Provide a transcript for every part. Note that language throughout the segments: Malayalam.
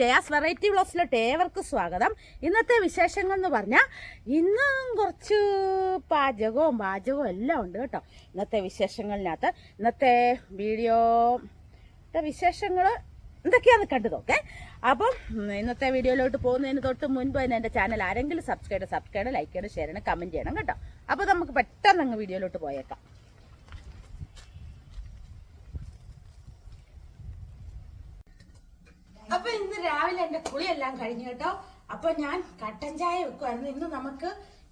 ജയാസ് വെറൈറ്റി വ്ളോഗ്സിലോട്ട് ഏവർക്കും സ്വാഗതം. ഇന്നത്തെ വിശേഷങ്ങൾ എന്ന് പറഞ്ഞാൽ ഇന്നും കുറച്ച് പാചകവും പാചകവും എല്ലാം ഉണ്ട് കേട്ടോ. ഇന്നത്തെ വിശേഷങ്ങളിനകത്ത് ഇന്നത്തെ വീഡിയോ വിശേഷങ്ങൾ എന്തൊക്കെയാണെന്ന് കണ്ടു നോക്കേ. അപ്പം ഇന്നത്തെ വീഡിയോയിലോട്ട് പോകുന്നതിന് തൊട്ട് മുൻപ് തന്നെ എന്റെ ചാനൽ ആരെങ്കിലും സബ്സ്ക്രൈബ് ചെയ്യണം സബ്സ്ക്രൈബ് ലൈക്ക് ചെയ്യണം ഷെയർ ചെയ്യണം കമന്റ് ചെയ്യണം കേട്ടോ. അപ്പോൾ നമുക്ക് പെട്ടെന്ന് അങ്ങ് വീഡിയോയിലോട്ട് പോയേക്കാം. അപ്പൊ ഇന്ന് രാവിലെ എന്റെ കുളിയെല്ലാം കഴിഞ്ഞു കേട്ടോ. അപ്പൊ ഞാൻ കട്ടൻ ചായ വെക്കുമായിരുന്നു ഇന്ന് നമുക്ക്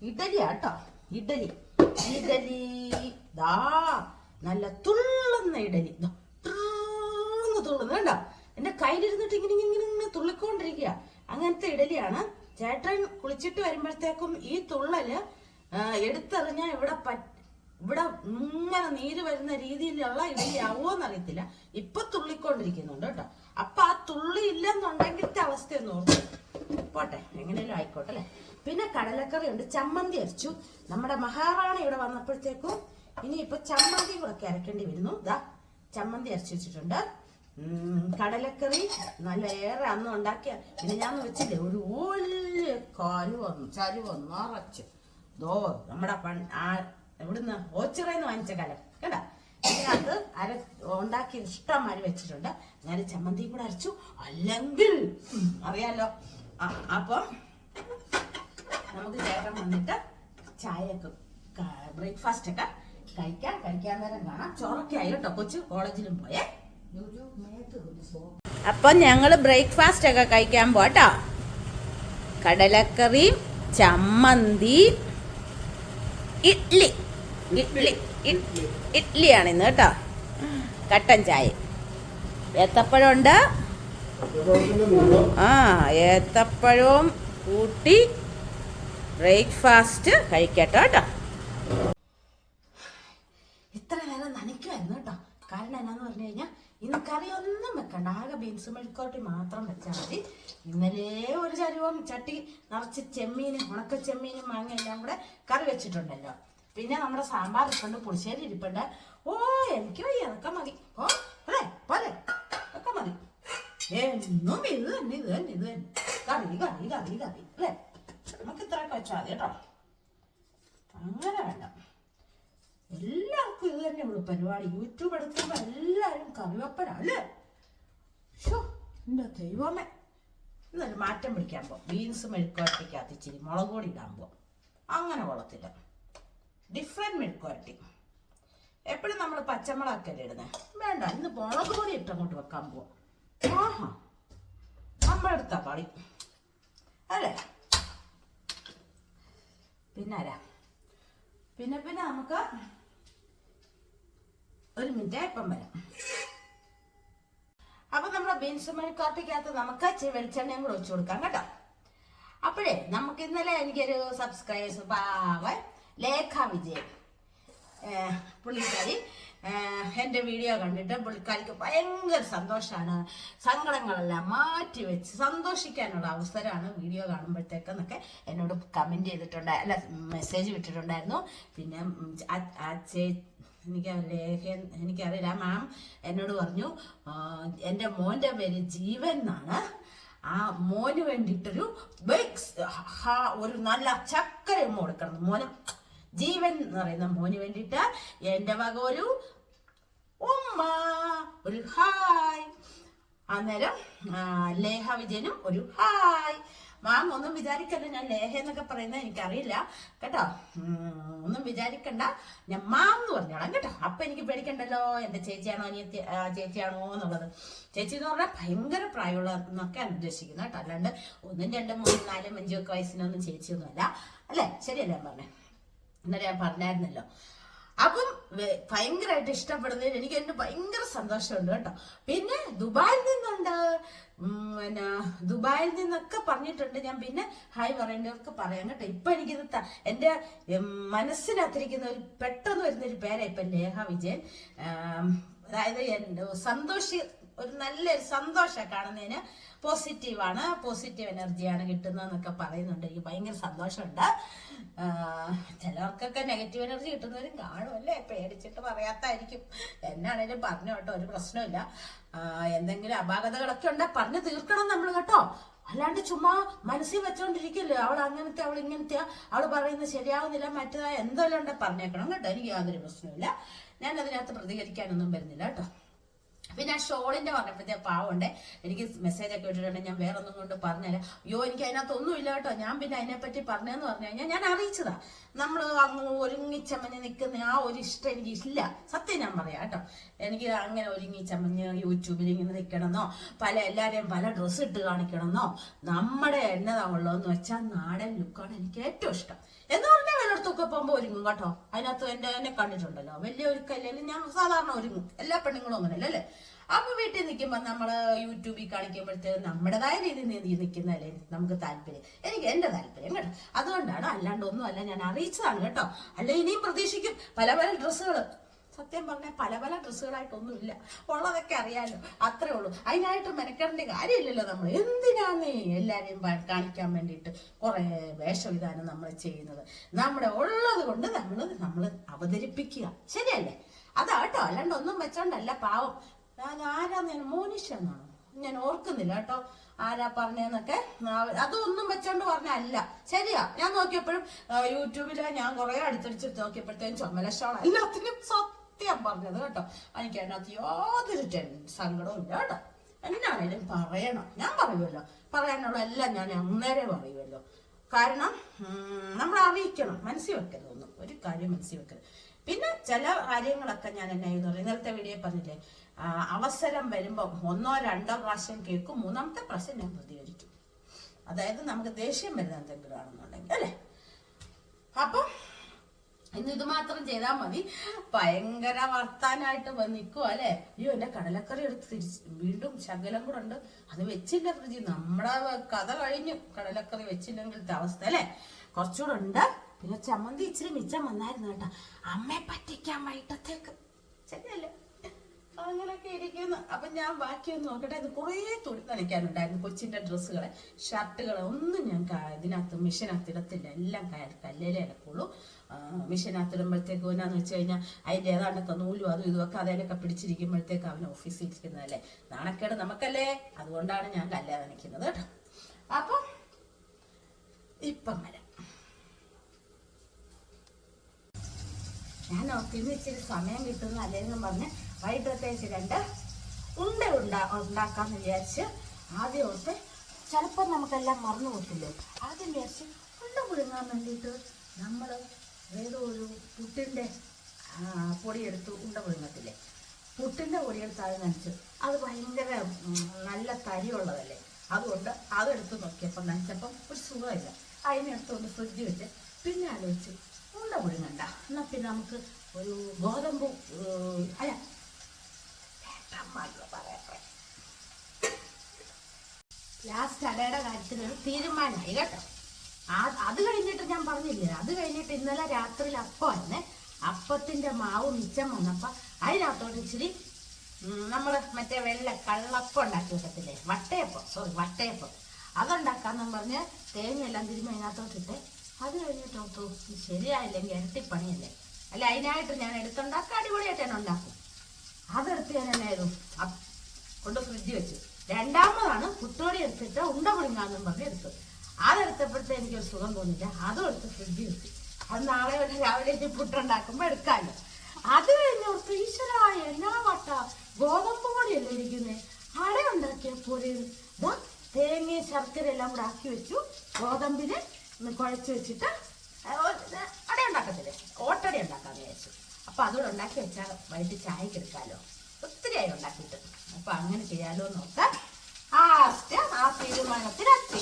ഇഡലി ആട്ടോ. ഇഡലി. ഇഡലി. ദാ നല്ല തുള്ളുന്ന ഇഡലി. തുള്ളുന്ന തുള്ളുന്ന കണ്ടോ? എന്റെ കയ്യിലിരുന്നിട്ട് ഇങ്ങനെ ഇങ്ങനെ ഇങ്ങനെ തുള്ളിക്കൊണ്ടിരിക്കുക അങ്ങനത്തെ ഇഡലിയാണ്. ചേട്ടൻ കുളിച്ചിട്ട് വരുമ്പോഴത്തേക്കും ഈ തുള്ളൽ എടുത്തെറിഞ്ഞാൽ ഇവിടെ പറ്റ ഇവിടെ ഇങ്ങനെ നീര് വരുന്ന രീതിയിലുള്ള ഇഡലിയാവോന്ന് അറിയത്തില്ല ഇപ്പൊ തുള്ളിക്കൊണ്ടിരിക്കുന്നുണ്ട് കേട്ടോ. അപ്പൊ ആ തുള്ളി ഇല്ലെന്നുണ്ടെങ്കിലത്തെ ഒന്ന് ഓർത്തു പോട്ടെ എങ്ങനെയാലും ആയിക്കോട്ടെ അല്ലെ? പിന്നെ കടലക്കറി ഉണ്ട്. ചമ്മന്തി അരച്ചു. നമ്മുടെ മഹാറാണി ഇവിടെ വന്നപ്പോഴത്തേക്കും ഇനി ഇപ്പൊ ചമ്മന്തി കൂടെ അരക്കേണ്ടി വരുന്നു. ദാ ചമ്മന്തി അരച്ചു വെച്ചിട്ടുണ്ട്. കടലക്കറി നല്ല ഏറെ അന്ന് ഉണ്ടാക്കിയ പിന്നെ ഞാൻ വെച്ചില്ലേ ഒരു വലിയ കരുവന്നു ചരുവന്നു നിറച്ച്. ദോ നമ്മുടെ പൺ ആ എവിടുന്ന് ഓച്ചിറന്ന് വാങ്ങിച്ച കലം. കേട്ടാ ഇതിനകത്ത് അര ഉണ്ടാക്കി ഇഷ്ടംമാതിരി വെച്ചിട്ടുണ്ട്. ഞാൻ ചമ്മന്തിയും കൂടെ അരച്ചു. അല്ലെങ്കിൽ അറിയാലോ. അപ്പൊ നമുക്ക് ചേട്ടൻ വന്നിട്ട് ചായയൊക്കെ ബ്രേക്ക്ഫാസ്റ്റ് ഒക്കെ കഴിക്കാം. കഴിക്കാൻ നേരം കാണാം. ചോറൊക്കെ ആയി കേട്ടോ കൊച്ചു കോളേജിലും പോയേ. അപ്പൊ ഞങ്ങൾ ബ്രേക്ക്ഫാസ്റ്റ് ഒക്കെ കഴിക്കാൻ പോട്ടോ കടലക്കറി ചമ്മന്തി ഇഡ്ലി. ഇഡ്ലി ഇഡ്- ഇഡ്ലിയാണ് ഇന്ന് കേട്ടോ. കട്ടൻ ചായ. ഏത്തപ്പഴമുണ്ട്. ആ ഏത്തപ്പഴവും കൂട്ടി ബ്രേക്ക്ഫാസ്റ്റ് കഴിക്കട്ടോ കേട്ടോ. ഇത്ര നേരം നനയ്ക്കുമായിരുന്നു കേട്ടോ. കാരണം എന്നാന്ന് പറഞ്ഞു കഴിഞ്ഞാൽ ഇന്ന് ഒന്നും വെക്കണ്ട. ആകെ ബീൻസ് മെഴുക്കോട്ടി മാത്രം വെച്ചാൽ മതി. ഇന്നലെ ഒരു ചരുവം ചട്ടി നിറച്ച് ചെമ്മീനും ഉണക്ക ചെമ്മീനും മാങ്ങ എല്ലാം കൂടെ കറി വെച്ചിട്ടുണ്ടല്ലോ. പിന്നെ നമ്മുടെ സാമ്പാർ ഇരിപ്പുണ്ട് പുളിശ്ശേരി ഇരിപ്പുണ്ട്. ഓ എനിക്ക് വയ്യ അതൊക്കെ മതി. ഓ അല്ലേ പോലെ ഒക്കെ മതി. എന്നും ഇത് തന്നെ ഇത് തന്നെ ഇത് തന്നെ. കറി കറി കറി കറി. അല്ലേ? നമുക്ക് ഇത്രയൊക്കെ വെച്ചാൽ മതി കേട്ടോ. അങ്ങനെ വേണ്ട. എല്ലാവർക്കും ഇത് തന്നെ ഉള്ളു പരിപാടി. യൂട്യൂബ് എടുക്കുമ്പോൾ എല്ലാവരും കറിവപ്പന അല്ലേ? ഷോ എന്റെ ദൈവമേ. ഇന്നൊരു മാറ്റം പിടിക്കാൻ പോ ബീൻസ് മെഴുക്കുവരട്ടിക്കകത്ത് ഇച്ചിരി മുളക് പൊടി ഇടാൻ പോ അങ്ങനെ കൊള്ളത്തില്ല മിൽക്ക് ക്വാളിറ്റി എപ്പോഴും നമ്മൾ പച്ചമുളകൊക്കെ ഇടുന്നത് വേണ്ട ഇന്ന് മുളക് പൊടി ഇട്ടങ്ങോട്ട് വെക്കാൻ പോവാം. ആഹാ നമ്മളെടുത്ത കളി അല്ലേ? പിന്നെ ആരാ? പിന്നെ പിന്നെ നമുക്ക് ഒരു മിനിറ്റ് ഇപ്പം വരാം. അപ്പൊ നമ്മുടെ ബീൻസ് മെഴുക്കാട്ടിക്കകത്ത് നമുക്ക് വെളിച്ചെണ്ണയും കൂടെ ഒഴിച്ചു കൊടുക്കാം കേട്ടോ. അപ്പോഴേ നമുക്ക് ഇന്നലെ എനിക്കൊരു സബ്സ്ക്രൈബേഴ്സ് പാവ ലേഖ വിജയൻ പുള്ളിക്കാരി എന്റെ വീഡിയോ കണ്ടിട്ട് പുള്ളിക്കാരിക്ക് ഭയങ്കര സന്തോഷമാണ് സങ്കടങ്ങളെല്ലാം മാറ്റി വെച്ച് സന്തോഷിക്കാനുള്ള അവസരമാണ് വീഡിയോ കാണുമ്പോഴത്തേക്കെന്നൊക്കെ എന്നോട് കമന്റ് ചെയ്തിട്ടുണ്ട്. അല്ല മെസ്സേജ് വിട്ടിട്ടുണ്ടായിരുന്നു. പിന്നെ ആ- എനിക്ക് ലേഖ എനിക്കറിയില്ല. മാം എന്നോട് പറഞ്ഞു എന്റെ മോന്റെ പേര് ജീവൻ എന്നാണ്. ആ മോന് വേണ്ടിയിട്ടൊരു ബിഗ് ഒരു നല്ല ചക്കര കൊടുക്കണം മോന് ജീവൻ എന്ന് പറയുന്ന മോന് വേണ്ടിയിട്ട് എന്റെ വക ഒരു ഉമ്മ ഒരു ഹായ്. അന്നേരം ലേഹ വിജയനും ഒരു ഹായ്. മാം ഒന്നും വിചാരിക്കണ്ട ഞാൻ ലേഹ എന്നൊക്കെ പറയുന്നത് എനിക്കറിയില്ല. കേട്ടോ? ഒന്നും വിചാരിക്കണ്ട. ഞാൻ മാം എന്ന് പറഞ്ഞോളാം കേട്ടോ? അപ്പൊ എനിക്ക് പേടിക്കണ്ടല്ലോ എന്റെ ചേച്ചിയാണോ അനിയത്തി ചേച്ചിയാണോ എന്നുള്ളത്. ചേച്ചി എന്ന് പറഞ്ഞാൽ ഭയങ്കര പ്രായമുള്ള എന്നൊക്കെയാണ് ഉദ്ദേശിക്കുന്നത് കേട്ടോ? അല്ലാണ്ട് ഒന്നും രണ്ടും മൂന്നും നാലും അഞ്ചും ഒക്കെ വയസ്സിനൊന്നും ചേച്ചിയൊന്നുമല്ല. അല്ലേ? ശരിയല്ലേ പറഞ്ഞേ ഇന്നലെ ഞാൻ പറഞ്ഞായിരുന്നല്ലോ. അപ്പം ഭയങ്കരമായിട്ട് ഇഷ്ടപ്പെടുന്നതിന് എനിക്ക് എന്റെ ഭയങ്കര സന്തോഷമുണ്ട് കേട്ടോ. പിന്നെ ദുബായിൽ നിന്നുണ്ട്. പിന്നെ ദുബായിൽ നിന്നൊക്കെ പറഞ്ഞിട്ടുണ്ട്. ഞാൻ പിന്നെ ഹായ് പറയേണ്ടവർക്ക് പറയാം കേട്ടോ. ഇപ്പൊ എനിക്കിത് ഉം, മനസ്സിനകത്തിരിക്കുന്ന ഒരു പെട്ടെന്ന് വരുന്ന ഒരു പേരാ ഇപ്പൊ ലേഹ വിജയൻ. അതായത് സന്തോഷി ഒരു നല്ലൊരു സന്തോഷം കാണുന്നതിന് പോസിറ്റീവാണ് പോസിറ്റീവ് എനർജിയാണ് കിട്ടുന്നതെന്നൊക്കെ പറയുന്നുണ്ട്. എനിക്ക് ഭയങ്കര സന്തോഷമുണ്ട്. ചിലർക്കൊക്കെ നെഗറ്റീവ് എനർജി കിട്ടുന്നവരും കാണുമല്ലേ പേടിച്ചിട്ട് പറയാത്തായിരിക്കും. എന്നാണേലും പറഞ്ഞു കേട്ടോ ഒരു പ്രശ്നമില്ല എന്തെങ്കിലും അപാകതകളൊക്കെ ഉണ്ടെങ്കിൽ പറഞ്ഞു തീർക്കണം നമ്മൾ കേട്ടോ. അല്ലാണ്ട് ചുമ്മാ മനസ്സിൽ വെച്ചോണ്ടിരിക്കില്ലേ. അവൾ അങ്ങനത്തെ അവൾ ഇങ്ങനത്തെ. അവൾ പറയുന്നത് ശരിയാവുന്നില്ല മറ്റേതായ എന്തെല്ലാം ഉണ്ടെ പറഞ്ഞേക്കണം കേട്ടോ. എനിക്ക് യാതൊരു പ്രശ്നമില്ല ഞാൻ അതിനകത്ത് പ്രതികരിക്കാനൊന്നും വരുന്നില്ല കേട്ടോ. പിന്നെ ആ ഷോളിന്റെ പറഞ്ഞപ്പോഴത്തെ പാവമുണ്ട് എനിക്ക് മെസ്സേജ് ഒക്കെ ഇട്ടിട്ടുണ്ട്. ഞാൻ വേറെ ഒന്നും കൊണ്ട് പറഞ്ഞില്ല അയ്യോ എനിക്ക് അതിനകത്തൊന്നും ഇല്ല കേട്ടോ. ഞാൻ പിന്നെ അതിനെപ്പറ്റി പറഞ്ഞതെന്ന് പറഞ്ഞു കഴിഞ്ഞാൽ ഞാൻ അറിയിച്ചതാ. നമ്മൾ അങ്ങ് ഒരുങ്ങിച്ചമഞ്ഞ് നിൽക്കുന്ന ആ ഒരു ഇഷ്ടം എനിക്ക് ഇല്ല സത്യം ഞാൻ പറയാം കേട്ടോ. എനിക്ക് അങ്ങനെ ഒരുങ്ങിച്ചമഞ്ഞ് യൂട്യൂബിൽ ഇങ്ങനെ നിൽക്കണമെന്നോ പല എല്ലാവരെയും പല ഡ്രസ്സ് ഇട്ട് കാണിക്കണമെന്നോ നമ്മുടെ എന്നതാ ഉള്ളതെന്ന് വെച്ചാൽ നാടൻ ലുക്കാണ് എനിക്ക് ഏറ്റവും ഇഷ്ടം. എന്ന് പറഞ്ഞാൽ വെള്ളത്തൊക്കെ പോകുമ്പോൾ ഒരുങ്ങും കേട്ടോ. അതിനകത്ത് എന്റെ എന്നെ കണ്ടിട്ടുണ്ടല്ലോ. വലിയ ഒരു കല്ലിൽ ഞാൻ സാധാരണ ഒരുങ്ങും. എല്ലാ പെണ്ണുങ്ങളും അങ്ങനെയല്ലേ? അല്ലേ? അപ്പൊ വീട്ടിൽ നിൽക്കുമ്പോൾ നമ്മൾ യൂട്യൂബിൽ കാണിക്കുമ്പോഴത്തേക്ക് നമ്മുടേതായ രീതിയിൽ നീ നിൽക്കുന്നതല്ലേ നമുക്ക് താല്പര്യം. എനിക്ക് എന്റെ താല്പര്യം കേട്ടോ. അതുകൊണ്ടാണ് അല്ലാണ്ട് ഒന്നും അല്ല ഞാൻ അറിയിച്ചതാണ് കേട്ടോ. അല്ല ഇനിയും പ്രതീക്ഷിക്കും. പല പല ഡ്രസ്സുകൾ സത്യം പറഞ്ഞാൽ പല പല ഡ്രസ്സുകളായിട്ടൊന്നുമില്ല. ഉള്ളതൊക്കെ അറിയാലോ. അത്രേ ഉള്ളൂ. അതിനായിട്ട് മെനക്കെടേണ്ട കാര്യമില്ലല്ലോ നമ്മൾ എന്തിനാണ് എല്ലാവരെയും കാണിക്കാൻ വേണ്ടിയിട്ട് കുറേ വേഷവിധാനം നമ്മൾ ചെയ്യുന്നത്? നമ്മുടെ ഉള്ളത് കൊണ്ട് നമ്മൾ നമ്മൾ അവതരിപ്പിക്കുക. ശരിയല്ലേ? അതാട്ടോ അല്ലാണ്ട് ഒന്നും വെച്ചോണ്ടല്ല പാവം. ഞാൻ ആരാന്ന് മോനിഷ എന്നാണ് ഞാൻ ഓർക്കുന്നില്ല കേട്ടോ ആരാ പറഞ്ഞെന്നൊക്കെ അതൊന്നും വെച്ചോണ്ട് പറഞ്ഞല്ല ശരിയാ ഞാൻ നോക്കിയപ്പോഴും യൂട്യൂബിൽ ഞാൻ കുറെ അടുത്തടിച്ചെടുത്ത് നോക്കിയപ്പോഴത്തേക്കും ചുമലക്ഷണം. എല്ലാത്തിനും സത്യം പറഞ്ഞത് കേട്ടോ. എനിക്ക് അതിനകത്ത് യാതൊരു സങ്കടവും ഇല്ല കേട്ടോ. എന്നാണേലും പറയണം. ഞാൻ പറയുമല്ലോ പറയാനുള്ള എല്ലാം ഞാൻ അന്നേരെ പറയുമല്ലോ കാരണം നമ്മൾ അറിയിക്കണം. മനസ്സിൽ വെക്കരുത് ഒന്നും. ഒരു കാര്യം മനസ്സിൽ വെക്കരുത്. പിന്നെ ചില കാര്യങ്ങളൊക്കെ ഞാൻ എന്നെ? ഇന്നലത്തെ വീഡിയോ പറഞ്ഞില്ലേ? അവസരം വരുമ്പോൾ ഒന്നോ രണ്ടോ പ്രാവശ്യം കേൾക്കും മൂന്നാമത്തെ പ്രാവശ്യം ഞാൻ പ്രതികരിക്കും. അതായത് നമുക്ക് ദേഷ്യം വരുന്ന എന്തെങ്കിലും ആണെന്നുണ്ടെങ്കിൽ അല്ലേ? അപ്പം ഇന്ന് ഇത് മാത്രം ചെയ്താൽ മതി. ഭയങ്കര വർത്താനായിട്ട് നിൽക്കുക അല്ലേ? അയ്യോ എന്റെ കടലക്കറി എടുത്ത് തിരിച്ച് വീണ്ടും ശകലം കൂടെ ഉണ്ട്. അത് വെച്ചില്ല ഫ്രിഡ്ജി നമ്മുടെ കഥ കഴിഞ്ഞു. കടലക്കറി വെച്ചില്ലെങ്കിലത്തെ അവസ്ഥ അല്ലേ? കുറച്ചുകൂടെ ഉണ്ട്. പിന്നെ ചമ്മന്തി ഇച്ചിരി മിച്ചം വന്നായിരുന്നു കേട്ടോ. അമ്മയെ പറ്റിക്കാൻ വൈകിട്ടത്തേക്ക്. ശരിയല്ലേ? അങ്ങനെയൊക്കെ ഇരിക്കുന്നു. അപ്പൊ ഞാൻ ബാക്കിയൊന്ന് നോക്കട്ടെ. ഇത് കുറേ തുണി നനയ്ക്കാനുണ്ടായിരുന്നു. കൊച്ചിന്റെ ഡ്രസ്സുകളെ ഷർട്ടുകളെ ഒന്നും ഞാൻ ഇതിനകത്ത് മെഷീനകത്ത് ഇടത്തില്ല. എല്ലാം ക- കല്ലേലേ ഇടക്കുള്ളൂ മിഷനകത്ത് ഇടുമ്പോഴത്തേക്ക് എന്നാന്ന് വെച്ച് കഴിഞ്ഞാൽ അതിന്റെ ഏതാണ്ടൊക്കെ നൂലും അതും ഇതുമൊക്കെ അതിലൊക്കെ പിടിച്ചിരിക്കുമ്പോഴത്തേക്ക് അവൻ ഓഫീസിൽ ഇരിക്കുന്നതല്ലേ? നാണക്കേട് നമുക്കല്ലേ? അതുകൊണ്ടാണ് ഞാൻ കല്ലേ നനയ്ക്കുന്നത് കേട്ടോ. അപ്പം ഇപ്പം വരാം. ഞാൻ ഓഫീസിൽ ഇച്ചിരി സമയം കിട്ടുന്നു. അല്ലേന്ന് പറഞ്ഞ് വൈകിട്ടത്തേക്ക് രണ്ട് ഉണ്ട ഉണ്ടാ ഉണ്ടാക്കാന്ന് വിചാരിച്ച് ആദ്യം ഓർത്ത് ചിലപ്പോൾ നമുക്കെല്ലാം മറന്നു പോകത്തില്ല? ആദ്യം വിചാരിച്ച് ഉണ്ട പുഴുങ്ങാൻ വേണ്ടിയിട്ട് നമ്മൾ ഏതോ ഒരു പുട്ടിന്റെ പൊടിയെടുത്ത് ഉണ്ട പുഴുങ്ങത്തില്ലേ? പുട്ടിന്റെ പൊടിയെടുത്ത് നനച്ച്. അത് ഭയങ്കര നല്ല തരിയുള്ളതല്ലേ? അതുകൊണ്ട് അതെടുത്ത് നോക്കിയപ്പോൾ നനച്ചപ്പം ഒരു സുഖമില്ല. അതിനെടുത്തുകൊണ്ട് ഫ്രിഡ്ജ് വെച്ച് പിന്നെ ആലോചിച്ച് ഉണ്ട പുഴുങ്ങണ്ട. എന്നാൽ പിന്നെ നമുക്ക് ഒരു ഗോതമ്പ് അല്ല ഏട്ടന്മാരുടെ പറയട്ടെ. ലാസ്റ്റ് അടയുടെ കാര്യത്തിന് തീരുമാനമായി കേട്ടോ. ആ അത് കഴിഞ്ഞിട്ട് ഞാൻ പറഞ്ഞില്ലേ അത് കഴിഞ്ഞിട്ട് ഇന്നലെ രാത്രിയിൽ അപ്പമായിരുന്നേ അപ്പത്തിന്റെ മാവ് മിച്ചം വന്നപ്പോ അതിനകത്തോട് ഇച്ചിരി നമ്മൾ മറ്റേ വെള്ള കള്ളപ്പം ഉണ്ടാക്കി വെക്കത്തില്ലേ? വട്ടയപ്പം സോറി വട്ടയപ്പം. അതുണ്ടാക്കാന്നും പറഞ്ഞ് തേങ്ങയെല്ലാം തിരുമ്മ അതിനകത്തോട്ടിട്ട് അത് കഴിഞ്ഞിട്ട് ഓർത്തു ശരിയായില്ലെങ്കിൽ ഇരട്ടിപ്പണിയല്ലേ? അല്ല അതിനായിട്ട് ഞാൻ എടുത്തുണ്ടാക്കാം അടിപൊളിയായിട്ട് ഞാൻ ഉണ്ടാക്കും. അതെടുത്ത് ഞാൻ എന്നായിരുന്നു കൊണ്ട് ഫ്രിഡ്ജ് വെച്ചു. രണ്ടാമതാണ് കുട്ടോടി എടുത്തിട്ട് ഉണ്ട പുളിങ്ങാന്നും പറഞ്ഞ് എടുത്തു. അതെടുത്തപ്പോഴത്തെ എനിക്കൊരു സുഖം തോന്നില്ല അതും എടുത്ത് ഫ്രിഡ്ജ് വെച്ചു. അത് നാളെ വരെ രാവിലെ ഇനി പുട്ടുണ്ടാക്കുമ്പോൾ എടുക്കാമല്ലോ അത് കഴിഞ്ഞ് ഓർത്ത് ഈശ്വരായ എന്നാ വട്ട? ഗോതമ്പ് പൊടിയല്ലേ ഇരിക്കുന്നേ? അട ഉണ്ടാക്കിയ തേങ്ങയും ശർക്കര എല്ലാം കൂടെ ആക്കി വെച്ചു. ഗോതമ്പിന് കുഴച്ച് വെച്ചിട്ട് അട ഉണ്ടാക്കത്തില്ലേ? ഓട്ടട ഉണ്ടാക്കാന്ന് വിചാരിച്ചു. അപ്പൊ അതുകൂടെ ഉണ്ടാക്കി വെച്ചാൽ വൈകിട്ട് ചായക്ക് എടുക്കാമല്ലോ ഒത്തിരി ആയി ഉണ്ടാക്കിയിട്ട്. അപ്പൊ അങ്ങനെ ചെയ്യാലോ എന്ന് നോക്കാം. ലാസ്റ്റ് ആ തീരുമാനത്തിലെത്തി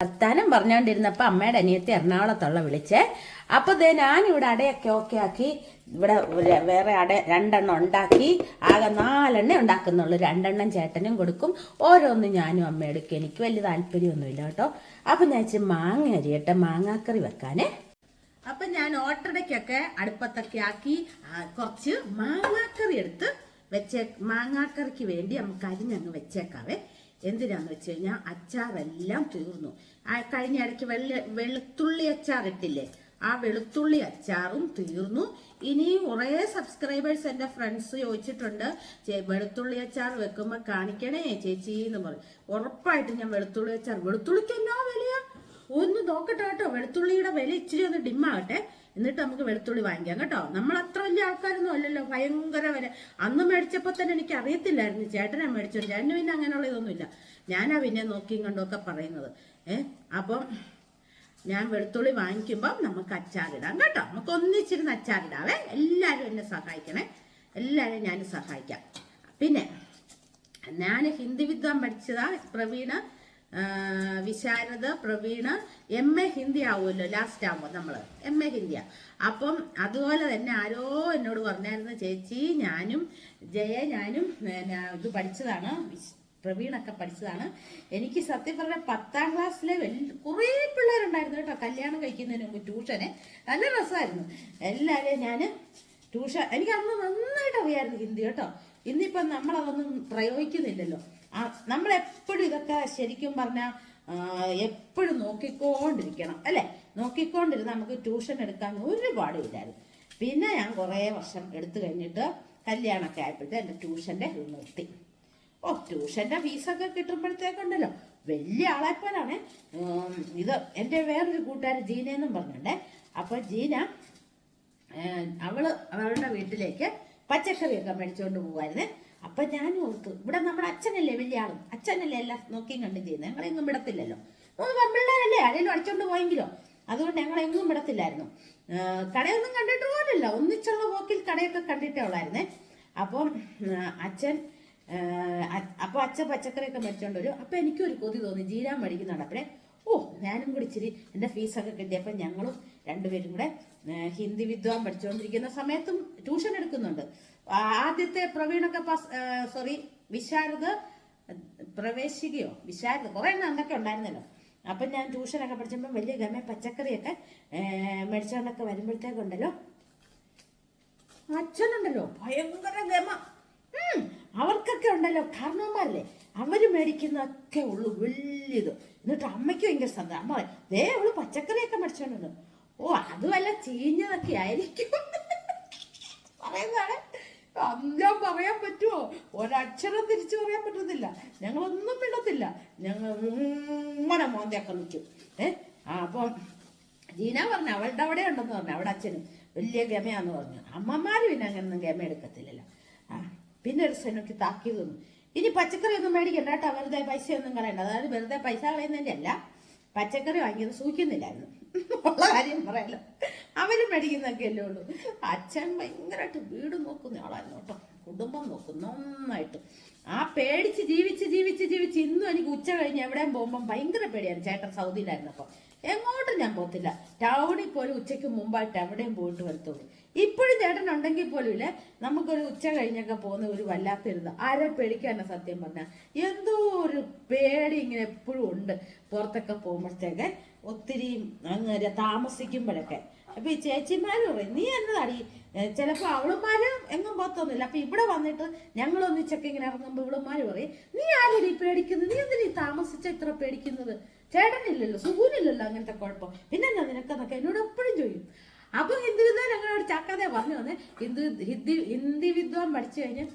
വർത്താനം പറഞ്ഞുകൊണ്ടിരുന്നപ്പോൾ അമ്മയുടെ അനിയത്തി എറണാകുളത്തുള്ള വിളിച്ചേ അപ്പോൾ ദേ ഞാനിവിടെ അടയൊക്കെ ഓക്കെ ആക്കി. ഇവിടെ വേറെ അട രണ്ടെണ്ണം ഉണ്ടാക്കി. ആകെ നാലെണ്ണേ ഉണ്ടാക്കുന്നുള്ളൂ. രണ്ടെണ്ണം ചേട്ടനും കൊടുക്കും. ഓരോന്നും ഞാനും അമ്മ എടുക്കും. എനിക്ക് വലിയ താല്പര്യമൊന്നുമില്ല കേട്ടോ. അപ്പം ഞാൻ ഇച്ചിരി മാങ്ങ അരിയട്ടെ. മാങ്ങാക്കറി വെക്കാനേ. അപ്പൊ ഞാൻ ഓട്ടടയ്ക്കൊക്കെ അടുപ്പത്തൊക്കെ ആക്കി കുറച്ച് മാങ്ങാക്കറി എടുത്ത് വെച്ചേ മാങ്ങാക്കറിക്ക് വേണ്ടി നമുക്ക് അരിഞ്ഞങ്ങ് വെച്ചേക്കാവേ. എന്തിനാന്ന് വെച്ച് കഴിഞ്ഞാൽ അച്ചാറെല്ലാം തീർന്നു. കഴിഞ്ഞ ഇടയ്ക്ക് വെള്ള വെളുത്തുള്ളി അച്ചാർ ഇട്ടില്ലേ ആ വെളുത്തുള്ളി അച്ചാറും തീർന്നു. ഇനിയും കുറേ സബ്സ്ക്രൈബേഴ്സ് എന്റെ ഫ്രണ്ട്സ് ചോദിച്ചിട്ടുണ്ട് വെളുത്തുള്ളി അച്ചാർ വെക്കുമ്പോൾ കാണിക്കണേ ചേച്ചി എന്ന് പറയും. ഉറപ്പായിട്ട് ഞാൻ വെളുത്തുള്ളി അച്ചാർ വെളുത്തുള്ളിക്ക് എന്നാ വിലയാ? ഒന്ന് നോക്കട്ടെ കേട്ടോ വെളുത്തുള്ളിയുടെ വില ഇച്ചിരി ഒന്ന് ഡിമ്മാകട്ടെ. എന്നിട്ട് നമുക്ക് വെളുത്തുള്ളി വാങ്ങിക്കാം കേട്ടോ. നമ്മൾ അത്ര വലിയ ആൾക്കാരൊന്നും അല്ലല്ലോ ഭയങ്കര വില. അന്ന് മേടിച്ചപ്പോൾ തന്നെ എനിക്ക് അറിയത്തില്ലായിരുന്നു ചേട്ടനെ മേടിച്ചോ ചേട്ടന് പിന്നെ അങ്ങനെയുള്ള ഇതൊന്നുമില്ല. ഞാനാ പിന്നെ നോക്കിയും കണ്ടുമൊക്കെ പറയുന്നത്. ഏഹ് അപ്പം ഞാൻ വെളുത്തുള്ളി വാങ്ങിക്കുമ്പോൾ നമുക്ക് അച്ചാറിടാം കേട്ടോ. നമുക്ക് ഒന്നിച്ചിരുന്ന് അച്ചാറിടാവേ എല്ലാവരും എന്നെ സഹായിക്കണേ. എല്ലാവരും ഞാൻ സഹായിക്കാം. പിന്നെ ഞാൻ ഹിന്ദി വിദ്വാൻ പഠിച്ചതാ പ്രവീണ് വിശാരദ പ്രവീണ് എം എ ഹിന്ദി ആവുമല്ലോ ലാസ്റ്റ് ആവുമ്പോൾ നമ്മൾ എം എ ഹിന്ദിയാ. അപ്പം അതുപോലെ തന്നെ ആരോ എന്നോട് പറഞ്ഞായിരുന്നു ചേച്ചി ഞാനും ജയ ഞാനും ഇത് പഠിച്ചതാണ് പ്രവീണൊക്കെ പഠിച്ചതാണ്. എനിക്ക് സത്യം പറഞ്ഞാൽ പത്താം ക്ലാസ്സിലെ വലിയ കുറേ പിള്ളേരുണ്ടായിരുന്നു കേട്ടോ. കല്യാണം കഴിക്കുന്നതിന് മുമ്പ് ട്യൂഷന്. നല്ല രസമായിരുന്നു എല്ലാവരെയും ഞാൻ ട്യൂഷൻ എനിക്ക് അന്ന് നന്നായിട്ട് അറിയായിരുന്നു ഹിന്ദി കേട്ടോ. ഇന്നിപ്പം നമ്മളതൊന്നും പ്രയോഗിക്കുന്നില്ലല്ലോ. നമ്മളെപ്പോഴും ഇതൊക്കെ ശരിക്കും പറഞ്ഞാൽ എപ്പോഴും നോക്കിക്കൊണ്ടിരിക്കണം അല്ലേ? നോക്കിക്കൊണ്ടിരുന്ന് നമുക്ക് ട്യൂഷൻ എടുക്കാൻ ഒരുപാട് ഇല്ലായിരുന്നു. പിന്നെ ഞാൻ കുറേ വർഷം എടുത്തു കഴിഞ്ഞിട്ട് കല്യാണമൊക്കെ ആയപ്പോഴത്തെ എന്റെ ട്യൂഷന്റെ നിർത്തി. ഓ ട്യൂഷന്റെ ഫീസൊക്കെ കിട്ടുമ്പോഴത്തേക്കുണ്ടല്ലോ. വലിയ ആളെപ്പോലാണേ ഇത് എന്റെ വേറൊരു കൂട്ടുകാർ ജീനയെന്നും പറഞ്ഞിട്ടുണ്ടേ. അപ്പോൾ ജീന അവൾ അവൾ അവളുടെ വീട്ടിലേക്ക് പച്ചക്കറിയൊക്കെ മേടിച്ചുകൊണ്ട് പോകുമായിരുന്നേ അപ്പൊ ഞാൻ ഓർത്തു ഇവിടെ നമ്മുടെ അച്ഛനല്ലേ വലിയ ആളും? അച്ഛനല്ലേ എല്ലാം നോക്കിയും കണ്ടും ചെയ്യുന്നത് ഞങ്ങളെയൊന്നും വിടത്തില്ലല്ലോ. മൂന്ന് പെൺപിള്ളേരല്ലേ ആരെങ്കിലും അടിച്ചോണ്ട് പോയെങ്കിലോ? അതുകൊണ്ട് ഞങ്ങളെങ്ങും വിടത്തില്ലായിരുന്നു. കടയൊന്നും കണ്ടിട്ട് പോലില്ല ഒന്നിച്ചുള്ള പോക്കിൽ കടയൊക്കെ കണ്ടിട്ടേ ഉള്ളായിരുന്നേ. അപ്പം അച്ഛൻ ഏഹ് അ- അപ്പൊ അച്ഛൻ പച്ചക്കറിയൊക്കെ മേടിച്ചോണ്ട് വരും. അപ്പൊ എനിക്കൊരു കൊതി തോന്നി. ജീരാൻ മേടിക്കുന്നുണ്ട് അപ്പോഴേ ഓ ഞാനും കൂടി ഇച്ചിരി എന്റെ ഫീസൊക്കെ കിട്ടിയപ്പോൾ ഞങ്ങളും രണ്ടുപേരും കൂടെ ഹിന്ദി വിദ്വാൻ പഠിച്ചുകൊണ്ടിരിക്കുന്ന സമയത്തും ട്യൂഷൻ എടുക്കുന്നുണ്ട്. ആദ്യത്തെ പ്രവീണൊക്കെ സോറി വിശാരദ് പ്രവേശികയോ വിശാരദ് കുറേ അന്നൊക്കെ ഉണ്ടായിരുന്നല്ലോ. അപ്പം ഞാൻ ട്യൂഷനൊക്കെ പഠിച്ചപ്പോൾ വലിയ ഗമ പച്ചക്കറിയൊക്കെ മേടിച്ചോണ്ടൊക്കെ വരുമ്പോഴത്തേക്കുണ്ടല്ലോ. അച്ഛനുണ്ടല്ലോ. ഭയങ്കര ഗമ. അവർക്കൊക്കെ ഉണ്ടല്ലോ കാരണവന്മാരല്ലേ? അവർ മേടിക്കുന്നൊക്കെ ഉള്ളു വലിയത്. എന്നിട്ട് അമ്മയ്ക്ക് ഭയങ്കര സന്തോഷം അമ്മ ദേ അവൾ പച്ചക്കറിയൊക്കെ മേടിച്ചോണ്ടു ഓ അത് വല്ല ചീഞ്ഞതൊക്കെ ആയിരിക്കും. പറയുന്നതാണ്. ഞാൻ പറയാൻ പറ്റുമോ ഒരക്ഷരം തിരിച്ചു പറയാൻ പറ്റത്തില്ല. ഞങ്ങളൊന്നും വിടത്തില്ല ഞങ്ങൾ ഇങ്ങനെ മോന്തയൊക്കെ നിൽക്കും ഏ? ആ അപ്പം ജീന പറഞ്ഞു അവളുടെ അവിടെ ഉണ്ടെന്ന് പറഞ്ഞു അവിടെ അച്ഛനും. വലിയ ഗമയാന്ന് പറഞ്ഞു. അമ്മമാര് പിന്നെ അങ്ങനൊന്നും ഗമ എടുക്കത്തില്ലല്ലോ ആ. പിന്നെ ഒരു സെനക്ക് താക്കീത് തന്നു. ഇനി പച്ചക്കറി ഒന്നും മേടിക്കണ്ട കേട്ടോ വെറുതെ പൈസ ഒന്നും കളയണ്ട. അതായത് വെറുതെ പൈസ കളയുന്നതിന്റെ അല്ല പച്ചക്കറി വാങ്ങിയത് സൂക്ഷിക്കുന്നില്ലായിരുന്നു ഉള്ള കാര്യം പറയല്ലോ. അവരും മേടിക്കുന്നൊക്കെ അല്ലേ ഉള്ളൂ. അച്ഛൻ ഭയങ്കരമായിട്ട് വീട് നോക്കുന്ന ആളായിരുന്നു കേട്ടോ. കുടുംബം നോക്കും നന്നായിട്ട്. ആ പേടിച്ച് ജീവിച്ച് ജീവിച്ച് ജീവിച്ച് ഇന്നും എനിക്ക് ഉച്ച കഴിഞ്ഞ് എവിടെയും പോകുമ്പോൾ ഭയങ്കര പേടിയാണ് ചേട്ടൻ സൗദിയിലായിരുന്നപ്പോൾ എങ്ങോട്ടും ഞാൻ പോകത്തില്ല. ടൗണിൽ പോലും ഉച്ചയ്ക്ക് മുമ്പായിട്ട് എവിടെയും പോയിട്ട് വരത്തുള്ളൂ. ഇപ്പോഴും ചേട്ടൻ ഉണ്ടെങ്കിൽ പോലും ഇല്ലേ നമുക്കൊരു ഉച്ച കഴിഞ്ഞൊക്കെ പോകുന്ന ഒരു വല്ലാത്തിരുന്ന് ആരെ പേടിക്കാനാ സത്യം പറഞ്ഞാൽ എന്തോ ഒരു പേടി ഇങ്ങനെ എപ്പോഴും ഉണ്ട്. പുറത്തൊക്കെ പോകുമ്പോഴത്തേക്ക് ഒത്തിരി അങ്ങനെ താമസിക്കുമ്പോഴൊക്കെ. അപ്പൊ ഈ ചേച്ചിമാര് പറയും നീ എന്നതാടി? ചിലപ്പോ അവളുമാര് എങ്ങും പോത്തൊന്നുമില്ല അപ്പൊ ഇവിടെ വന്നിട്ട് ഞങ്ങൾ ഒന്നിച്ചൊക്കെ ഇങ്ങനെ ഇറങ്ങുമ്പോ ഇവളുമാര് പറയും നീ ആരും പേടിക്കുന്നത്? നീ എന്തിനീ താമസിച്ച ഇത്ര പേടിക്കുന്നത്? ചേട്ടനില്ലല്ലോ സുഖൂനില്ലല്ലോ അങ്ങനത്തെ കുഴപ്പം. പിന്നെ എന്നാ നിനക്കെന്നൊക്കെ എന്നോട് എപ്പോഴും ചോദിക്കും. അപ്പൊ ഹിന്ദി വിദ്വാൻ ഞങ്ങളോട് ചാക്കാതെ പറഞ്ഞു വന്നേ ഹിന്ദു ഹിന്ദി ഹിന്ദി വിദ്വാൻ പഠിച്ചു കഴിഞ്ഞ്